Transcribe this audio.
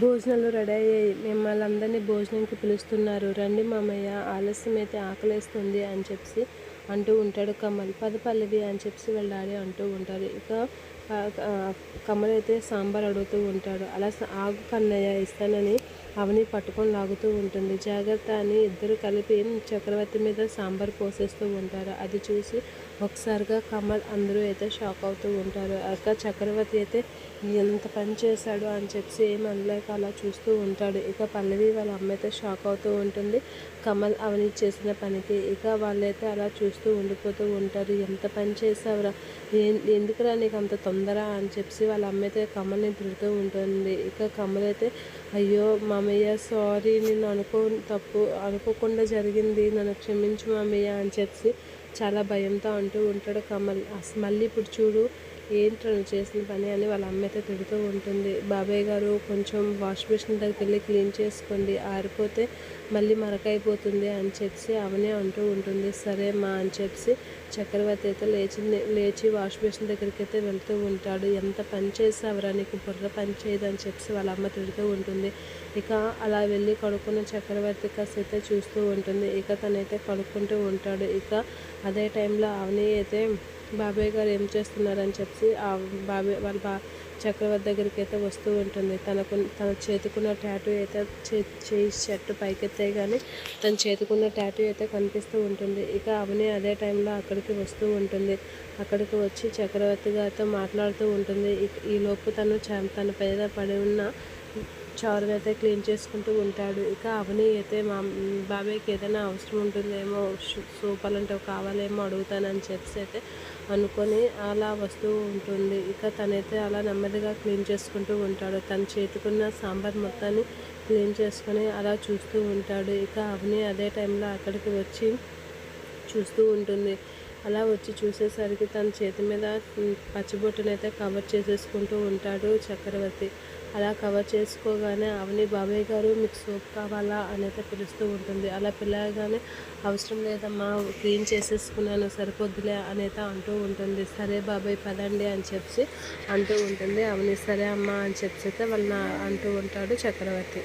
భోజనాలు రెడీ అయ్యాయి. మిమ్మల్ని అందరినీ భోజనంకి పిలుస్తున్నారు. రండి మామయ్య ఆలస్యం అయితే ఆకలేస్తుంది అని చెప్పి అంటూ ఉంటాడు. కమల్ పద పల్లవి అని చెప్పి వాళ్ళ డాడీ అంటూ ఉంటారు. ఇక కమలైతే అయితే సాంబార్ అడుగుతూ ఉంటాడు. అలా ఆగు కన్నయ్య ఇస్తానని అవని పట్టుకొని లాగుతూ ఉంటుంది. జాగ్రత్త అని ఇద్దరు కలిపి చక్రవర్తి మీద సాంబార్ పోసేస్తూ ఉంటారు. అది చూసి ఒకసారిగా కమల్ అందరూ అయితే షాక్ అవుతూ ఉంటారు. అక్క చక్రవర్తి అయితే ఎంత పని చేశాడు అని చెప్పి ఏం అనలేక అలా చూస్తూ ఉంటాడు. ఇక పల్లవి వాళ్ళ అమ్మ అయితే షాక్ అవుతూ ఉంటుంది. కమల్ అవని చేసిన పనికి ఇక వాళ్ళైతే అలా చూస్తూ ఉండిపోతూ ఉంటారు. ఎంత పని చేసావురా ఏ- ఎందుకురా నీకు అంత తొందర అని చెప్పి వాళ్ళ అమ్మ అయితే కమల్ని తిడుతూ ఉంటుంది. ఇక కమల్ అయితే అయ్యో మామయ్య సారీ నేను అనుకో తప్పు అనుకోకుండా జరిగింది. నన్ను క్షమించు మామయ్య అని చెప్పి చాలా భయంతో అంటూ ఉంటాడు కమల్. అసలు మళ్ళీ ఇప్పుడు చూడు ఏంటి నువ్వు చేసిన పని అని వాళ్ళ అమ్మ అయితే తిడుతూ ఉంటుంది. బాబాయ్ గారు కొంచెం వాష్ బేసిన్ దగ్గరికి వెళ్ళి క్లీన్ చేసుకోండి ఆరిపోతే మళ్ళీ మరకైపోతుంది అని చెప్పి అవనే అంటూ ఉంటుంది. సరే మా అని చెప్పి చక్రవర్తి అయితే లేచి లేచి వాష్ బేసిన్ దగ్గరికి అయితే వెళ్తూ ఉంటాడు. ఎంత పని చేసావరా నీకు బుర్ర పని చేయదు అని చెప్పి వాళ్ళ అమ్మ తిడుతూ ఉంటుంది. ఇక అలా వెళ్ళి కడుక్కున్న చక్రవర్తి కాస్త అయితే చూస్తూ ఉంటుంది. ఇక తనైతే కడుక్కుంటూ ఉంటాడు. ఇక అదే టైంలో అవని అయితే బాబాయ్ గారు ఏం చేస్తున్నారని చెప్పి ఆ బాబాయ్ వాళ్ళ బా చక్రవర్తి దగ్గరికి అయితే వస్తూ ఉంటుంది. తనకు తన చేతికున్న ట్యాటూ అయితే చే చేయి షర్టు పైకెత్తే కానీ తన చేతికున్న ట్యాటూ అయితే కనిపిస్తూ ఉంటుంది. ఇక అవని అదే టైంలో అక్కడికి వస్తూ ఉంటుంది. అక్కడికి వచ్చి చక్రవర్తి గారితో మాట్లాడుతూ ఉంటుంది. ఈ లోపు తను తన పేద పడి ఉన్న చారుని అయితే క్లీన్ చేసుకుంటూ ఉంటాడు. ఇక అవని అయితే మా బాబాయ్కి ఏదైనా అవసరం ఉంటుందేమో షూ- సూప్ అలాంటివి కావాలేమో అడుగుతానని చెప్పి అయితే అనుకొని అలా వస్తూ ఉంటుంది. ఇక తనైతే అలా నెమ్మదిగా క్లీన్ చేసుకుంటూ ఉంటాడు. తన చేతికున్న సాంబార్ మొత్తాన్ని క్లీన్ చేసుకొని అలా చూస్తూ ఉంటాడు. ఇక అవని అదే టైంలో అక్కడికి వచ్చి చూస్తూ ఉంటుంది. అలా వచ్చి చూసేసరికి తన చేతి మీద ఉమ్, పచ్చిబొట్టునైతే కవర్ చేసేసుకుంటూ ఉంటాడు చక్రవర్తి. అలా కవర్ చేసుకోగానే అవని బాబాయ్ గారు మీకు సోప్ కావాలా? అని అయితే పిలుస్తూ ఉంటుంది. అలా పిల్లగానే అవసరం లేదమ్మా క్లీన్ చేసేసుకున్నాను సరిపోద్దులే అని అయితే అంటూ ఉంటుంది. సరే బాబాయ్ పదండి అని చెప్పి అంటూ ఉంటుంది. అవని సరే అమ్మా అని చెప్పి అయితే వాళ్ళని అంటూ ఉంటాడు చక్రవర్తి.